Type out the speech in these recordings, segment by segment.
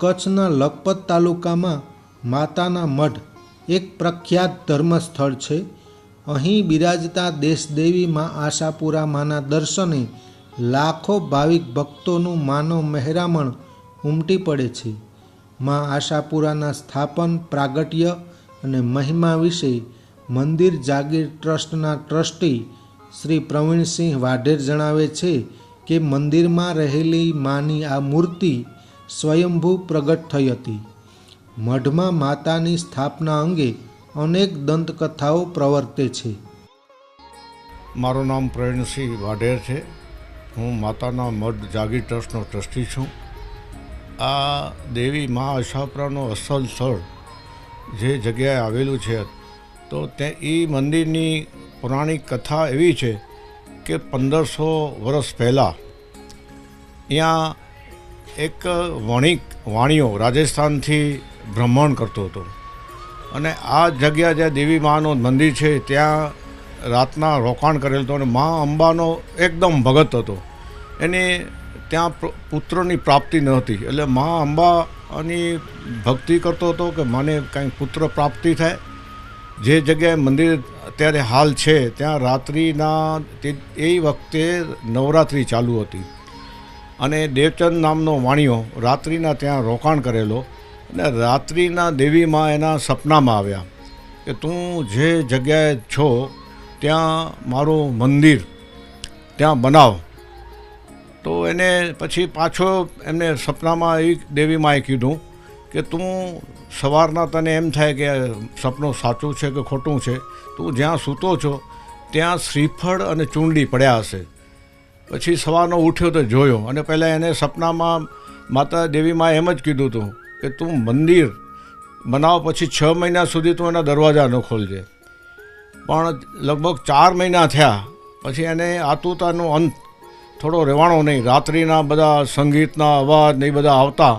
કચ્છના લખપત તાલુકામાં માતાના મઢ એક પ્રખ્યાત ધર્મસ્થળ છે. અહીં બિરાજતા દેશદેવી મા આશાપુરા માના દર્શને લાખો ભાવિક ભક્તોનું માનવ મહેરામણ ઉમટી પડે છે. મા આશાપુરાના સ્થાપન, પ્રાગટ્ય અને મહિમા વિશે મંદિર જાગીર ટ્રસ્ટના ટ્રસ્ટી શ્રી પ્રવીણસિંહ વાઢેર જણાવે છે કે મંદિરમાં રહેલી માની આ મૂર્તિ સ્વયંભૂ પ્રગટ થઈ હતી. મઢમાં માતાની સ્થાપના અંગે અનેક દંતકથાઓ પ્રવર્તે છે. મારું નામ પ્રવીણસિંહ વાઢેર છે. હું માતાના મઢ જાગીર ટ્રસ્ટનો ટ્રસ્ટી છું. આ દેવી મા આશાપુરાનો અસલ સ્થળ જે જગ્યાએ આવેલું છે, તો તે એ મંદિરની પૌરાણિક કથા એવી છે કે પંદરસો વર્ષ પહેલાં અહીંયા એક વણિક વાણિયો રાજસ્થાનથી ભ્રમણ કરતો હતો. અને આ જગ્યા જ્યાં દેવી માનું મંદિર છે, ત્યાં રાતના રોકાણ કરેલ હતો અને મા અંબાનો એકદમ ભગત હતો. એને ત્યાં પુત્રની પ્રાપ્તિ ન હતી. એટલે મા અંબાની ભક્તિ કરતો હતો કે મને કાંઈ પુત્ર પ્રાપ્તિ થાય. જે જગ્યાએ મંદિર અત્યારે હાલ છે, ત્યાં રાત્રિના એ વખતે નવરાત્રિ ચાલુ હતી. અને દેવચંદ નામનો વાણિયો રાત્રિના ત્યાં રોકાણ કરેલો. અને રાત્રિના દેવીમાં એના સપનામાં આવ્યા કે તું જે જગ્યાએ છો, ત્યાં મારું મંદિર, ત્યાં બનાવ. તો એને પછી પાછો એમને સપનામાં એ દેવીમાએ કીધું કે તું સવારના તને એમ થાય કે સપનું સાચું છે કે ખોટું છે, તું જ્યાં સૂતો છો, ત્યાં શ્રીફળ અને ચૂંડી પડ્યા હશે. પછી સવારનો ઉઠ્યો તો જોયો અને પહેલાં એને સપનામાં માતા દેવીમાં એમ જ કીધું હતું કે તું મંદિર બનાવ પછી છ મહિના સુધી તું એના દરવાજા ન ખોલજે. પણ લગભગ ચાર મહિના થયા પછી એને આતુરતાનો અંત, થોડો રહેવાનો નહીં. રાત્રિના બધા સંગીતના અવાજ ને એ બધા આવતા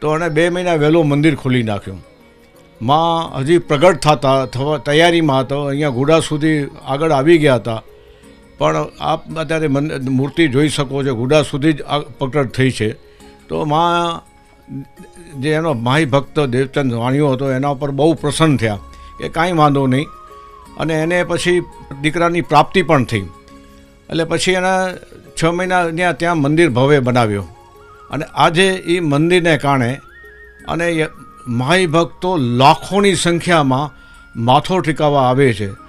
તો એણે બે મહિના વહેલું મંદિર ખોલી નાખ્યું. માં હજી પ્રગટ થતા, થવા તૈયારીમાં હતો, અહીંયા ઘોડા સુધી આગળ આવી ગયા હતા. પણ આપ અત્યારે મન- મૂર્તિ જોઈ શકો છો. ગુડા સુધી જ પ્રગટ થઈ છે. તો માં જે એનો માહી ભક્ત દેવચંદ વાણીઓ હતો, એના ઉપર બહુ પ્રસન્ન થયા. કે કાંઈ વાંધો નહીં. અને એને પછી દીકરાની પ્રાપ્તિ પણ થઈ. એટલે પછી એના છ મહિના ત્યાં ત્યાં મંદિર ભવ્ય બનાવ્યો. અને આજે એ મંદિરને કારણે અને માહી ભક્તો લાખોની સંખ્યામાં માથો ટેકાવવા આવે છે.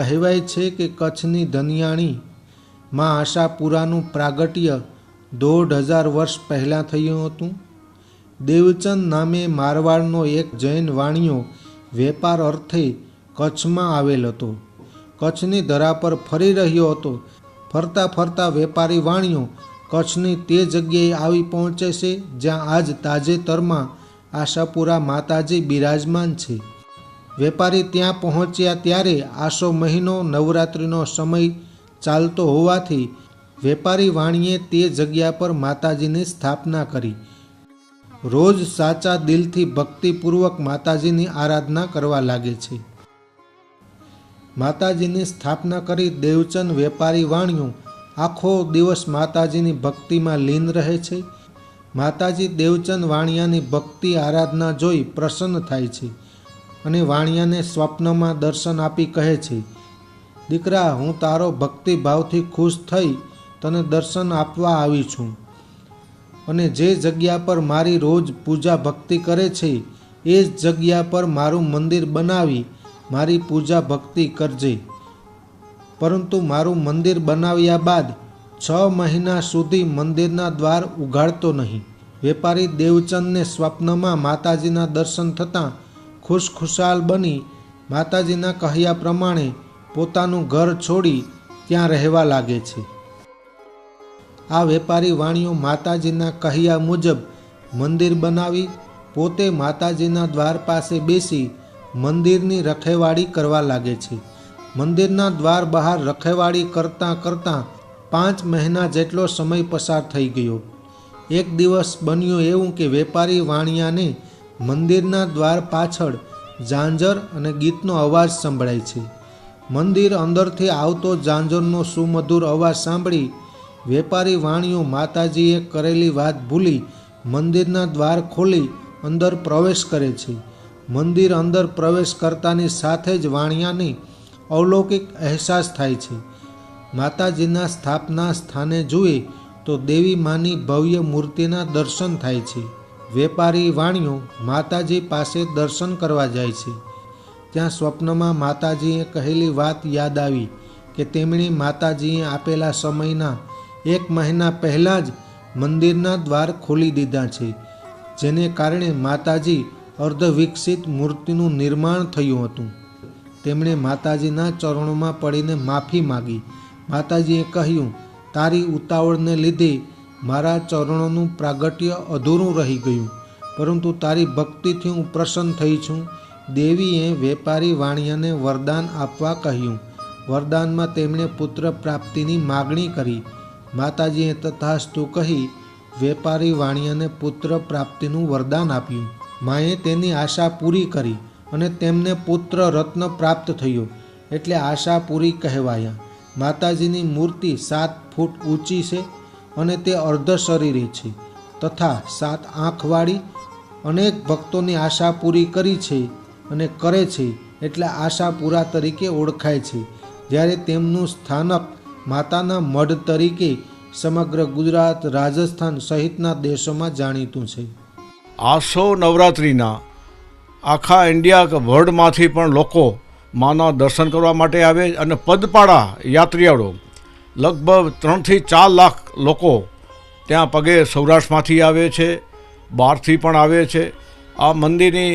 કહેવાય છે કે કચ્છની ધનિયાણી માં આશાપુરાનું પ્રાગટ્ય દોઢ હજાર વર્ષ પહેલાં થયું હતું. દેવચંદ નામે મારવાડનો એક જૈન વાણિયો વેપાર અર્થે કચ્છમાં આવેલ હતો. કચ્છની ધરા પર ફરી રહ્યો હતો. ફરતા ફરતા વેપારી વાણિયો કચ્છની તે જગ્યાએ આવી પહોંચે છે જ્યાં આજ તાજેતરમાં આશાપુરા માતાજી બિરાજમાન છે. વેપારી ત્યાં પહોંચ્યા ત્યારે આસો મહિનો નવરાત્રિનો સમય ચાલતો હોવાથી વેપારી વાણીએ તે જગ્યા પર માતાજીની સ્થાપના કરી. રોજ સાચા દિલથી ભક્તિપૂર્વક માતાજીની આરાધના કરવા લાગે છે. માતાજીની સ્થાપના કરી દેવચંદ વેપારી વાણીઓ આખો દિવસ માતાજીની ભક્તિમાં લીન રહે છે. માતાજી દેવચંદ વાણિયાની ભક્તિ આરાધના જોઈ પ્રસન્ન થાય છે. અને વાણિયાને સ્વપ્નમાં દર્શન આપી કહે છે, દીકરા, હું તારો ભક્તિભાવથી ખુશ થઈ તને દર્શન આપવા આવી છું. અને જે જગ્યા પર મારી રોજ પૂજા ભક્તિ કરે છે, એ જ જગ્યા પર મારું મંદિર બનાવી મારી પૂજા ભક્તિ કરજે. પરંતુ મારું મંદિર બનાવ્યા બાદ છ મહિના સુધી મંદિરના દ્વાર ઉઘાડતો નહીં. વેપારી દેવચંદને સ્વપ્નમાં માતાજીના દર્શન થતાં ખુશખુશાલ બની માતાજીના કહ્યા પ્રમાણે પોતાનું ઘર છોડી ત્યાં રહેવા લાગે છે. આ વેપારી વાણીઓ માતાજીના કહ્યા મુજબ મંદિર બનાવી પોતે માતાજીના દ્વાર પાસે બેસી મંદિરની રખેવાળી કરવા લાગે છે. મંદિરના દ્વાર બહાર રખેવાળી કરતાં કરતાં પાંચ મહિના જેટલો સમય પસાર થઈ ગયો. એક દિવસ બન્યું એવું કે વેપારી વાણિયાને મંદિરના દ્વાર પાછળ ઝાંઝર અને ગીતનો અવાજ સંભળાય છે. મંદિર અંદરથી આવતો ઝાંઝરનો સુમધુર અવાજ સાંભળી વેપારી વાણીઓ માતાજીએ કરેલી વાત ભૂલી મંદિરના દ્વાર ખોલી અંદર પ્રવેશ કરે છે. મંદિર અંદર પ્રવેશ કરતાની સાથે જ વાણિયાની અવલૌકિક અહેસાસ થાય છે. માતાજીના સ્થાપના સ્થાને જુએ તો દેવી માની ભવ્ય મૂર્તિના દર્શન થાય છે. વેપારી વાણિયો માતાજી પાસે દર્શન કરવા જાય છે. ત્યાં સ્વપ્નમાં માતાજીએ કહેલી વાત યાદ આવી કે તેમણે માતાજીએ આપેલા સમયના એક મહિના પહેલાં જ મંદિરના દ્વાર ખોલી દીધા છે, જેને કારણે માતાજી અર્ધવિકસિત મૂર્તિનું નિર્માણ થયું હતું. તેમણે માતાજીના ચરણોમાં પડીને માફી માગી. માતાજીએ કહ્યું, તારી ઉતાવળને લીધે મારા ચરણોનું પ્રાગટ્ય અધૂરું રહી ગયું, પરંતુ તારી ભક્તિથી હું પ્રસન્ન થઈ છું. દેવીએ વેપારી વાણિયાને વરદાન આપવા કહ્યું. વરદાનમાં તેમણે પુત્ર પ્રાપ્તિની માગણી કરી. માતાજીએ તથાસ્તુ કહી, વેપારી વાણિયાને પુત્ર પ્રાપ્તિનું વરદાન આપ્યું. માએ તેની આશા પૂરી કરી અને તેમને પુત્ર રત્ન પ્રાપ્ત થયો, એટલે આશા પૂરી કહેવાયા. માતાજીની મૂર્તિ સાત ફૂટ ઊંચી છે અને તે અર્ધ છે, તથા સાત આંખવાળી અનેક ભક્તોની આશા પૂરી કરી છે અને કરે છે એટલે આશાપુરા તરીકે ઓળખાય છે. જ્યારે તેમનું સ્થાનક માતાના મઢ તરીકે સમગ્ર ગુજરાત, રાજસ્થાન સહિતના દેશોમાં જાણીતું છે. આસો નવરાત્રિના આખા ઇન્ડિયા વર્લ્ડમાંથી પણ લોકો માના દર્શન કરવા માટે આવે અને પદપાળા યાત્રીઓળો લગભગ ત્રણથી ચાર લાખ લોકો ત્યાં પગે સૌરાષ્ટ્રમાંથી આવે છે, બહારથી પણ આવે છે. આ મંદિરની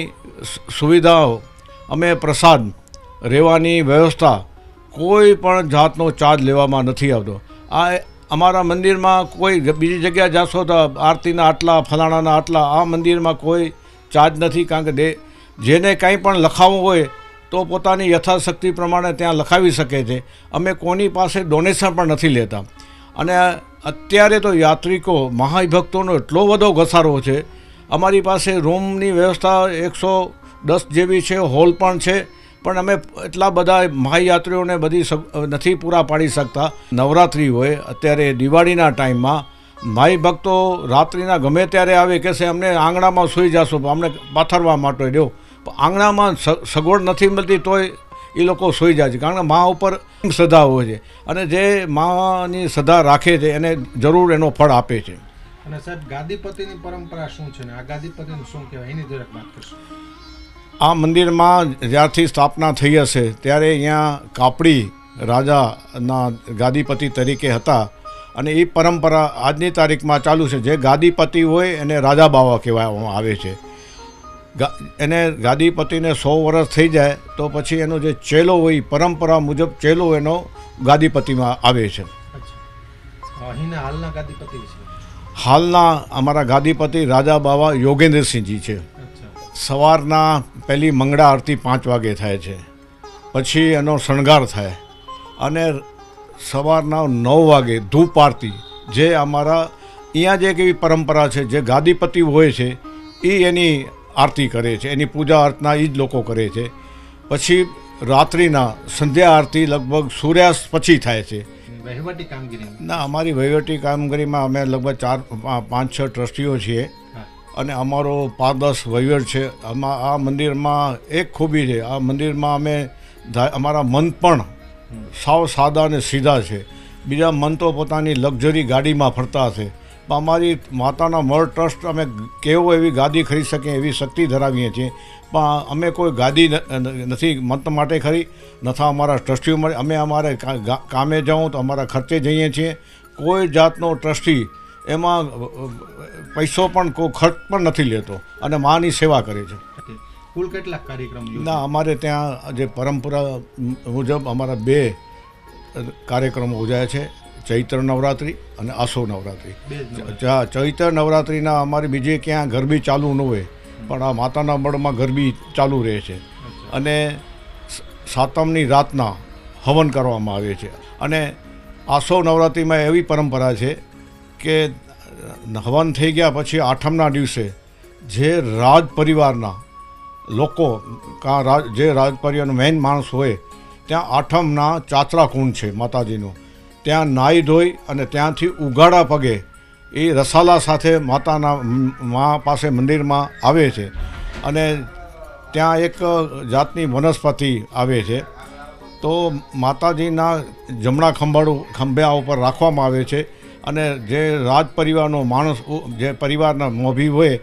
સુવિધાઓ, અમે પ્રસાદ, રહેવાની વ્યવસ્થા કોઈ પણ જાતનો ચાર્જ લેવામાં નથી આવતો. આ અમારા મંદિરમાં કોઈ બીજી જગ્યા જાશો તો આરતીના આટલા, ફલાણાના આટલા, આ મંદિરમાં કોઈ ચાર્જ નથી કારણ કે જેને કંઈ પણ લખાવવું હોય તો પોતાની યથાશક્તિ પ્રમાણે ત્યાં લખાવી શકે છે. અમે કોની પાસે ડોનેશન પણ નથી લેતા. અને અત્યારે તો યાત્રિકો મહાભક્તોનો એટલો બધો ઘસારો છે. અમારી પાસે રૂમની વ્યવસ્થા એકસો દસ જેવી છે, હોલ પણ છે. પણ અમે એટલા બધા મહાયાત્રીઓને બધી નથી પૂરા પાડી શકતા. નવરાત્રિ હોય, અત્યારે દિવાળીના ટાઈમમાં માઈ ભક્તો રાત્રિના ગમે ત્યારે આવે કે છે, અમને આંગણામાં સૂઈ જશો, અમને પાથરવા માટે દો આંગણામાં સ- સગવડ નથી મળતી તોય એ લોકો સૂઈ જાય છે. કારણ કે મા ઉપર શ્રદ્ધા હોય છે. અને જે માની શ્રદ્ધા રાખે છે એને જરૂર એનો ફળ આપે છે. અને સાહેબ ગાદીપતિની પરંપરા શું છે ને? આ ગાદીપતિનું શું કહેવાય? એની જરાક વાત કરશું. આ મંદિરમાં જ્યારથી સ્થાપના થઈ હશે ત્યારે અહીંયા કાપડી રાજાના ગાદીપતિ તરીકે હતા. અને એ પરંપરા આજની તારીખમાં ચાલુ છે. જે ગાદીપતિ હોય એને રાજા બાવા કહેવામાં આવે છે. એને ગાદીપતિને સો વર્ષ થઈ જાય તો પછી એનો જે ચેલો હોય પરંપરા મુજબ ચેલો એનો ગાદીપતિમાં આવે છે. હાલના ગાદીપતિ છે હાલના અમારા ગાદીપતિ રાજા બાવા યોગેન્દ્રસિંહજી છે. સવારના પહેલી મંગળા આરતી પાંચ વાગે થાય છે. પછી એનો શણગાર થાય. અને સવારના નવ વાગે ધૂપ આરતી જે અમારા અહીંયા જે એક એવી પરંપરા છે જે ગાદીપતિ હોય છે એ એની આરતી કરે છે એની પૂજા અર્ચના એ જ લોકો કરે છે. પછી રાત્રિના સંધ્યા આરતી લગભગ સૂર્યાસ્ત પછી થાય છે. વહીવટી કામગીરી? ના અમારી વહીવટી કામગીરીમાં અમે લગભગ ચાર પાંચ છ ટ્રસ્ટીઓ છીએ. અને અમારો પારદર્શ વહીવટ છે. આમાં આ મંદિરમાં એક ખૂબી છે. આ મંદિરમાં અમે અમારા મન પણ સાવ સાદા અને સીધા છે. બીજા મન તો પોતાની લક્ઝરી ગાડીમાં ફરતા છે. અમારી માતાના મળ ટ્રસ્ટ અમે કેવો એવી ગાદી ખરીદી શકીએ એવી શક્તિ ધરાવીએ છીએ. પણ અમે કોઈ ગાદી નથી મત માટે ખરી. નથા અમારા ટ્રસ્ટીઓ મળે. અમે અમારે કામે જાઉં તો અમારા ખર્ચે જઈએ છીએ. કોઈ જાતનો ટ્રસ્ટી એમાં પૈસો પણ કોઈ ખર્ચ પણ નથી લેતો અને માની સેવા કરે છે. કુલ કેટલા કાર્યક્રમ ના અમારે ત્યાં જે પરંપરા મુજબ અમારા બે કાર્યક્રમો યોજાયા છે. ચૈત્ર નવરાત્રિ અને આસો નવરાત્રિ. ચૈત્ર નવરાત્રિના અમારી બીજે ક્યાં ગરબી ચાલુ ન હોય પણ આ માતાના મળમાં ગરબી ચાલુ રહે છે. અને સાતમની રાતના હવન કરવામાં આવે છે. અને આસો નવરાત્રિમાં એવી પરંપરા છે કે હવન થઈ ગયા પછી આઠમના દિવસે જે રાજ પરિવારના લોકો કાં રાજ જે રાજ પરિવારનો મેઇન માણસ હોય ત્યાં આઠમના ચાચરા કુંડ છે માતાજીનું. ત્યાં નાહી ધોઈ અને ત્યાંથી ઉગાડા પગે એ રસાલા સાથે માતાના મા પાસે મંદિરમાં આવે છે. અને ત્યાં એક જાતની વનસ્પતિ આવે છે. તો માતાજીના જમણા ખંભાળું, ખંભ્યા ઉપર રાખવામાં આવે છે અને જે રાજ પરિવારનો માણસ જે પરિવારના મોભી હોય,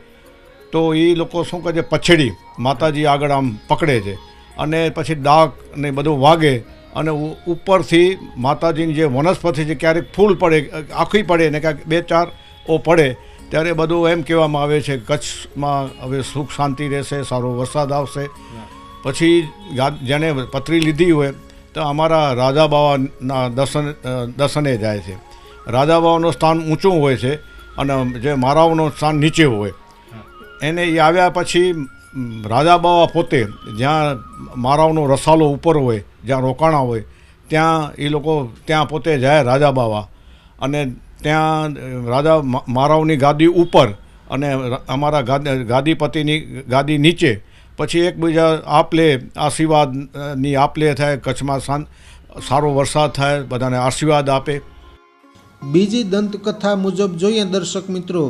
તો એ લોકો શું કહે છે? પછેડી માતાજી આગળ આમ પકડે છે. અને પછી ડાક ને બધું વાગે અને ઉપરથી માતાજીની જે વનસ્પતિ છે ક્યારેક ફૂલ પડે આખી પડે ને ક્યાંક બે ચાર ઓ પડે ત્યારે બધું એમ કહેવામાં આવે છે કચ્છમાં હવે સુખ શાંતિ રહેશે સારો વરસાદ આવશે. પછી જેને પતરી લીધી હોય તો અમારા રાજા બાવાના દર્શન દર્શને જાય છે. રાજા બાવાનું સ્થાન ઊંચું હોય છે અને જે મારાઓનું સ્થાન નીચે હોય. એને એ આવ્યા પછી રાજા બાવા પોતે જ્યાં મારાઓનો રસાલો ઉપર હોય, જ્યાં રોકાણા હોય, ત્યાં એ લોકો ત્યાં પોતે જાય રાજા બાવા. અને ત્યાં રાજા મારાઓની ગાદી ઉપર અને અમારા ગાદી, ગાદીપતિની ગાદી નીચે. પછી એકબીજા આપલે, આશીર્વાદની આપલે થાય, કચ્છમાં શાંત, સારો વરસાદ થાય, બધાને આશીર્વાદ આપે. બીજી દંતકથા મુજબ જોઈએ દર્શક મિત્રો,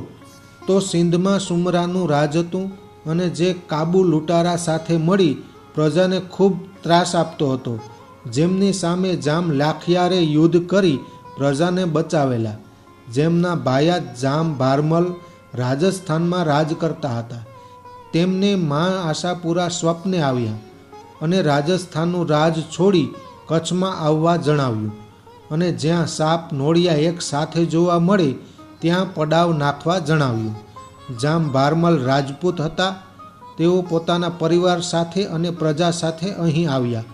તો સિંધમાં સુમરાનું રાજ હતું. અને જે કાબુ લૂંટારા સાથે મળી પ્રજાને ખૂબ ત્રાસ આપતો હતો. જેમની સામે જામ લાખિયારે યુદ્ધ કરી પ્રજાને બચાવેલા. જેમના ભાયા જામ ભારમલ રાજસ્થાનમાં રાજ કરતા હતા. તેમને મા આશાપુરા સ્વપ્ને આવ્યા અને રાજસ્થાનનું રાજ છોડી કચ્છમાં આવવા જણાવ્યું. અને જ્યાં સાપ નોળિયા એક સાથે જોવા મળે, ત્યાં પડાવ નાખવા જણાવ્યું. જામ ભારમલ રાજપૂત હતા, તેઓ પોતાના પરિવાર સાથે અને પ્રજા સાથે અહીં આવ્યા.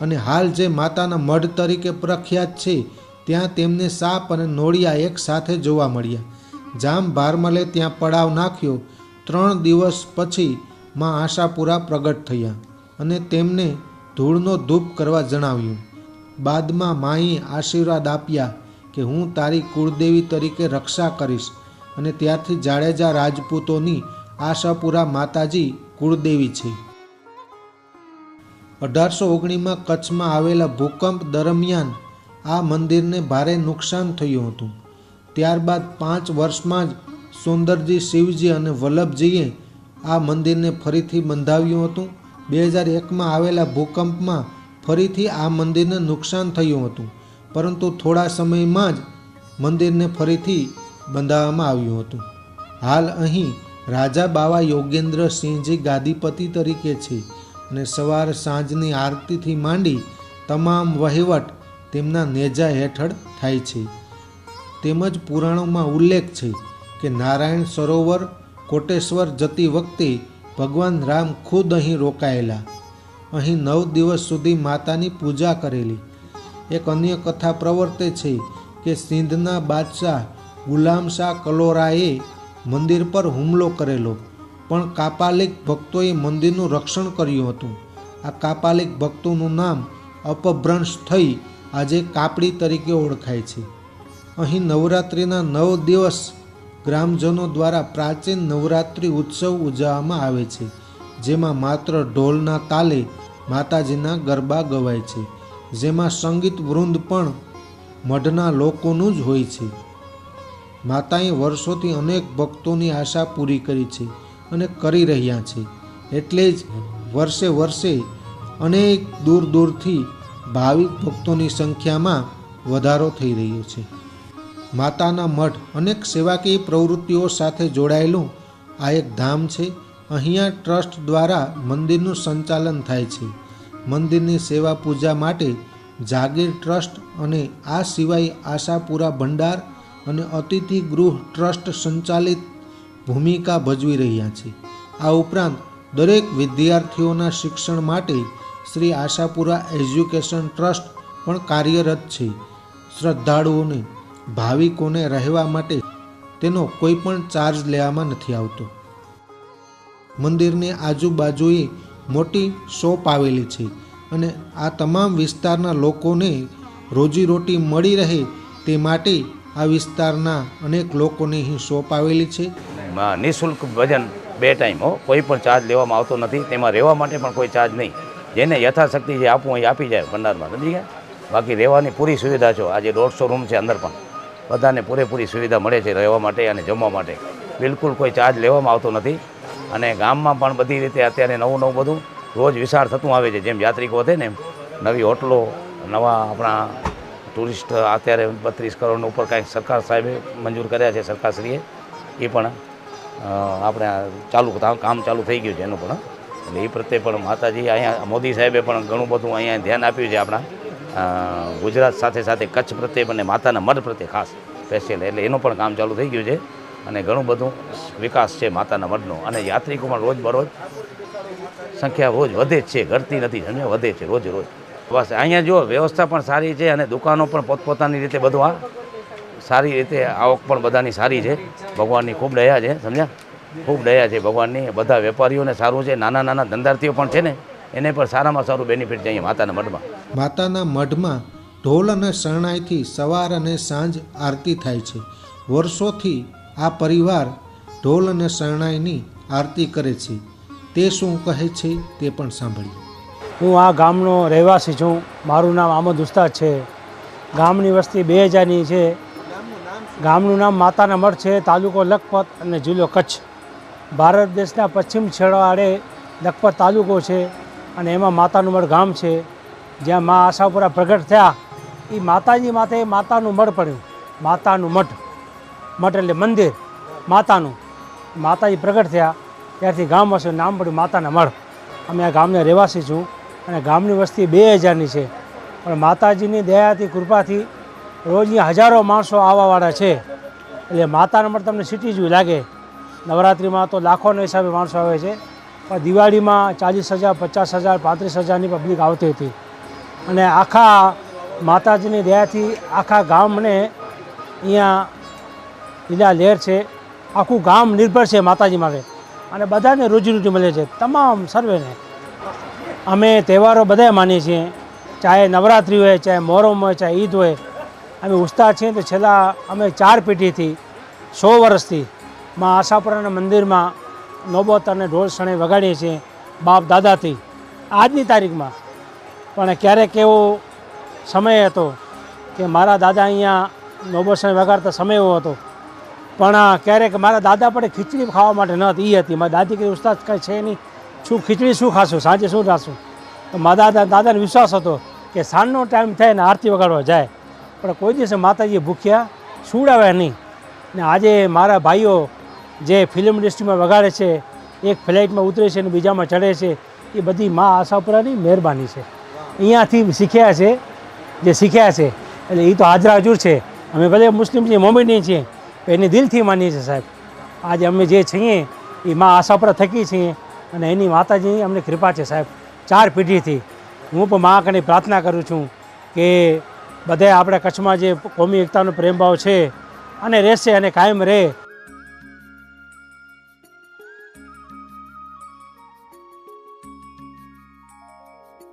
અને હાલ જે માતાના મઢ તરીકે પ્રખ્યાત છે, ત્યાં તેમને સાપ અને નોળિયા એક સાથે જોવા મળ્યા. જામ ભારમલે ત્યાં પડાવ નાખ્યો. ત્રણ દિવસ પછી માં આશાપુરા પ્રગટ થયા અને તેમને ધૂળનો ધૂપ કરવા જણાવ્યું. બાદમાં માએ આશીર્વાદ આપ્યા કે હું તારી કુળદેવી તરીકે રક્ષા કરીશ. અને ત્યારથી જાડેજા રાજપૂતોની આશાપુરા માતાજી કુળદેવી છે. અઢારસો ઓગણીમાં કચ્છમાં આવેલા ભૂકંપ દરમિયાન આ મંદિરને ભારે નુકસાન થયું હતું. ત્યારબાદ પાંચ વર્ષમાં જ સુંદરજી શિવજી અને વલ્લભજીએ આ મંદિરને ફરીથી બંધાવ્યું હતું. બે હજાર એકમાં આવેલા ભૂકંપમાં ફરીથી આ મંદિરને નુકસાન થયું હતું. પરંતુ થોડા સમયમાં જ મંદિરને ફરીથી બંધાવવામાં આવ્યું હતું. હાલ અહીં રાજા બાવા યોગેન્દ્રસિંહજી ગાદીપતિ તરીકે છે અને સવાર સાંજની આરતીથી માંડી તમામ વહીવટ તેમના નેજા હેઠળ થાય છે. તેમજ પુરાણોમાં ઉલ્લેખ છે કે નારાયણ સરોવર કોટેશ્વર જતી વખતે ભગવાન રામ ખુદ અહીં રોકાયેલા. અહીં નવ દિવસ સુધી માતાની પૂજા કરેલી. એક અન્ય કથા પ્રવર્તે છે કે સિંધના બાદશાહ ગુલામ શાહ કલોરાએ મંદિર પર હુમલો કરેલો. પણ કાપાલિક ભક્તોએ મંદિરનું રક્ષણ કર્યું હતું. આ કાપાલિક ભક્તોનું નામ અપભ્રંશ થઈ આજે કાપડી તરીકે ઓળખાય છે. અહીં નવરાત્રિના નવ દિવસ ગ્રામજનો દ્વારા પ્રાચીન નવરાત્રિ ઉત્સવ ઉજવવામાં આવે છે, જેમાં માત્ર ઢોલના તાલે માતાજીના ગરબા ગવાય છે. જેમાં સંગીત વૃંદ પણ મઢના લોકોનું જ હોય છે. માતાએ વર્ષોથી અનેક ભક્તોની આશા પૂરી કરી છે અને કરી રહ્યા છે. એટલે જ વર્ષે વર્ષે અનેક દૂર દૂરથી ભાવિક ભક્તોની સંખ્યામાં વધારો થઈ રહ્યો છે. માતાના મઠ અનેક સેવાકીય પ્રવૃત્તિઓ સાથે જોડાયેલું આ એક ધામ છે. અહીંયા ટ્રસ્ટ દ્વારા મંદિરનું સંચાલન થાય છે. મંદિરની સેવા પૂજા માટે જાગીર ટ્રસ્ટ અને આ સિવાય આશાપુરા ભંડાર અને અતિથિ ગૃહ ટ્રસ્ટ સંચાલિત ભૂમિકા ભજવી રહ્યા છે. આ ઉપરાંત દરેક વિદ્યાર્થીઓના શિક્ષણ માટે શ્રી આશાપુરા એજ્યુકેશન ટ્રસ્ટ પણ કાર્યરત છે. શ્રદ્ધાળુઓને, ભાવિકોને રહેવા માટે તેનો કોઈ પણ ચાર્જ લેવામાં નથી આવતો. મંદિરની આજુબાજુએ મોટી શોપ આવેલી છે અને આ તમામ વિસ્તારના લોકોને રોજીરોટી મળી રહે તે માટે આ વિસ્તારના અનેક લોકોની અહીં શોપ આવેલી છે. નિઃશુલ્ક ભજન બે ટાઈમ, હો. કોઈ પણ ચાર્જ લેવામાં આવતો નથી. તેમાં રહેવા માટે પણ કોઈ ચાર્જ નહીં. જેને યથાશક્તિ જે આપવું એ આપી જાય ભંડારમાં. સમજી ગયા? બાકી રહેવાની પૂરી સુવિધા છો આજે દોઢસો રૂમ છે અંદર પણ. બધાને પૂરેપૂરી સુવિધા મળે છે રહેવા માટે અને જમવા માટે. બિલકુલ કોઈ ચાર્જ લેવામાં આવતો નથી. અને ગામમાં પણ બધી રીતે અત્યારે નવું નવું બધું રોજ વિશાળ થતું આવે છે. જેમ યાત્રિકો વધે ને એમ. નવી હોટલો, નવા આપણા ટુરિસ્ટ અત્યારે બત્રીસ કરોડનું ઉપર કાંઈક સરકાર સાહેબે મંજૂર કર્યા છે સરકારશ્રીએ, એ પણ આપણે ચાલુ કામ ચાલુ થઈ ગયું છે એનું પણ. એટલે એ પ્રત્યે પણ માતાજી અહીંયા, મોદી સાહેબે પણ ઘણું બધું અહીંયા ધ્યાન આપ્યું છે આપણા ગુજરાત સાથે સાથે કચ્છ પ્રત્યે અને માતાના મઢ પ્રત્યે ખાસ સ્પેશિયલ. એટલે એનું પણ કામ ચાલુ થઈ ગયું છે અને ઘણું બધું વિકાસ છે માતાના મઢનો. અને યાત્રિકો પણ રોજ બરોજ સંખ્યા રોજ વધે જ છે. ઘટતી નથી સમજ્યા વધે છે રોજ રોજ. બસ, અહીંયા જો વ્યવસ્થા પણ સારી છે અને દુકાનો પણ પોતપોતાની રીતે બધું આ સારી રીતે આવક પણ બધાની સારી છે. ભગવાનની ખૂબ દયા છે, સમજ્યા? ખૂબ દયા છે ભગવાનની. બધા વેપારીઓને સારું છે, નાના નાના ધંધાર્થીઓ પણ છે ને, એને પણ સારામાં સારું બેનિફિટ છે અહીંયા માતાના મઢમાં. માતાના મઢમાં ઢોલ અને શરણાઈથી સવાર અને સાંજ આરતી થાય છે. વર્ષોથી આ પરિવાર ઢોલ અને શરણાઈની આરતી કરે છે. તે શું કહે છે તે પણ સાંભળીએ. હું આ ગામનો રહેવાસી છું. મારું નામ આમદ ઉસ્તાદ છે. ગામની વસ્તી બે હજારની છે. ગામનું નામ માતાના મઠ છે, તાલુકો લખપત અને જિલ્લો કચ્છ. ભારત દેશના પશ્ચિમ છેડાડે લખપત તાલુકો છે અને એમાં માતાનું મઢ ગામ છે. જ્યાં મા આશાપુરા પ્રગટ થયા. એ માતાજી માથે માતાનું મઢ પડ્યું. માતાનું મઠ મઠ એટલે મંદિર. માતાનું. માતાજી પ્રગટ થયા. ત્યારથી ગામ હશે નામ પડ્યું માતાના મઢ. અમે આ ગામના રહેવાસી છું. અને ગામની વસ્તી બે હજારની છે. પણ માતાજીની દયાથી, કૃપાથી રોજ અહીંયા હજારો માણસો આવવાવાળા છે. એટલે માતાના પણ તમને સિટી જેવું લાગે. નવરાત્રિમાં તો લાખોના હિસાબે માણસો આવે છે. પણ દિવાળીમાં ચાલીસ હજાર, પચાસ હજાર, પાંત્રીસ હજારની પબ્લિક આવતી હતી. અને આખા માતાજીની દયાથી આખા ગામને અહીંયા લીલા લહેર છે. આખું ગામ નિર્ભર છે માતાજી માટે. અને બધાને રોજીરોટી મળે છે. તમામ સર્વેને અમે તહેવારો બધા માનીએ છીએ. ચાહે નવરાત્રિ હોય, ચાહે મોહરમ હોય, ચાહે ઈદ હોય, અમે ઉસ્તાદ છીએ તો છેલ્લા અમે ચાર પેઢીથી સો વર્ષથી માં આશાપુરાના મંદિરમાં નોબત અને ઢોળ શણે વગાડીએ છીએ બાપ દાદાથી આજની તારીખમાં. પણ ક્યારેક એવો સમય હતો કે મારા દાદા અહીંયા નોબત શણે વગાડતા સમય એવો હતો. પણ ક્યારેક મારા દાદા પણ ખીચડી ખાવા માટે ન હતી એ હતી. મારી દાદી કે, ઉસ્તાદ, કાંઈ છે નહીં. શું ખીચડી શું ખાશું? સાંજે શું ખાશું? તો મારા દાદા દાદાને વિશ્વાસ હતો કે સાંજનો ટાઈમ થાય ને આરતી વગાડવા જાય. પણ કોઈ દિવસે માતાજીએ ભૂખ્યા સુવડાવ્યા નહીં. ને આજે મારા ભાઈઓ જે ફિલ્મ ઇન્ડસ્ટ્રીમાં વગાડે છે, એક ફ્લાઇટમાં ઉતરે છે અને બીજામાં ચડે છે, એ બધી મા આશાપુરાની મહેરબાની છે. અહીંયાથી શીખ્યા છે, જે શીખ્યા છે, એટલે એ તો હાજરા હજુર છે. અમે ભલે મુસ્લિમ છીએ મોમેડિયન છીએ એની દિલથી માનીએ છીએ સાહેબ. આજે અમે જે છીએ એ મા આશાપુરા થકી છીએ. અને એની માતાજીની અમને કૃપા છે સાહેબ. ચાર પેઢીથી હું પણ મા કને પ્રાર્થના કરું છું કે બધે આપણા કચ્છમાં જે કોમી એકતાનો પ્રેમભાવ છે, અને રહેશે અને કાયમ રહે